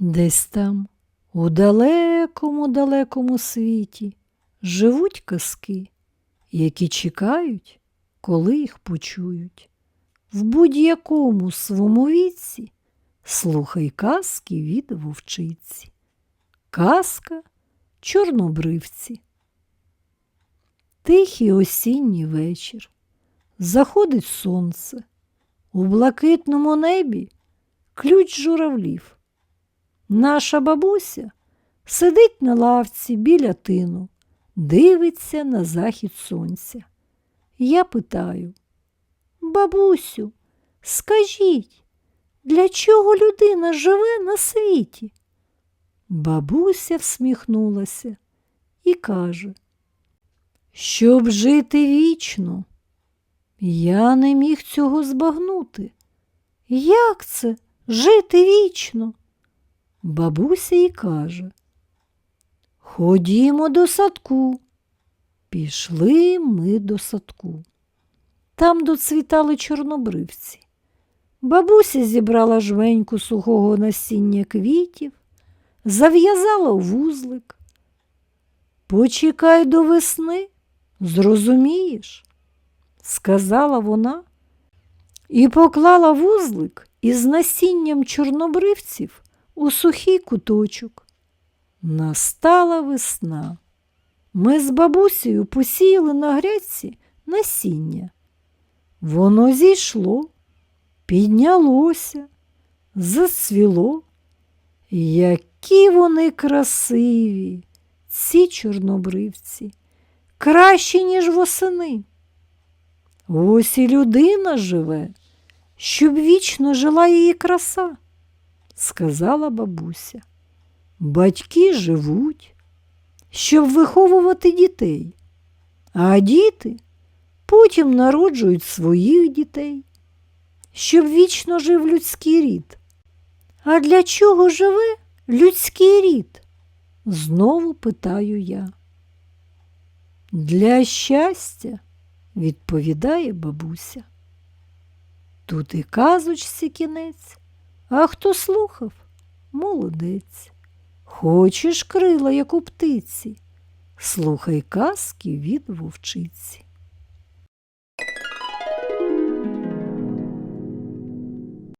Десь там, у далекому далекому світі, живуть казки, які чекають, коли їх почують. В будь-якому своєму віці слухай казки від вовчиці. Казка чорнобривці. Тихий осінній вечір. Заходить сонце. У блакитному небі ключ журавлів. Наша бабуся сидить на лавці біля тину, дивиться на захід сонця. Я питаю, бабусю, скажіть, для чого людина живе на світі? Бабуся всміхнулася і каже, щоб жити вічно. Я не міг цього збагнути. Як це жити вічно? Бабуся й каже. Ходімо до садку. Пішли ми до садку. Там доцвітали чорнобривці. Бабуся зібрала жменьку сухого насіння квітів, зав'язала вузлик. Почекай до весни, зрозумієш, сказала вона і поклала вузлик із насінням чорнобривців у сухий куточок. Настала весна. Ми з бабусею посіяли на грядці насіння. Воно зійшло, піднялося, зацвіло. Які вони красиві, ці чорнобривці, кращі, ніж восени. Ось і людина живе, щоб вічно жила її краса, сказала бабуся. Батьки живуть, щоб виховувати дітей, а діти потім народжують своїх дітей, щоб вічно жив людський рід. А для чого живе людський рід? Знову питаю я. Для щастя, відповідає бабуся. Тут і казочці кінець, а хто слухав, молодець. Хочеш крила, як у птиці, слухай казки від вовчиці.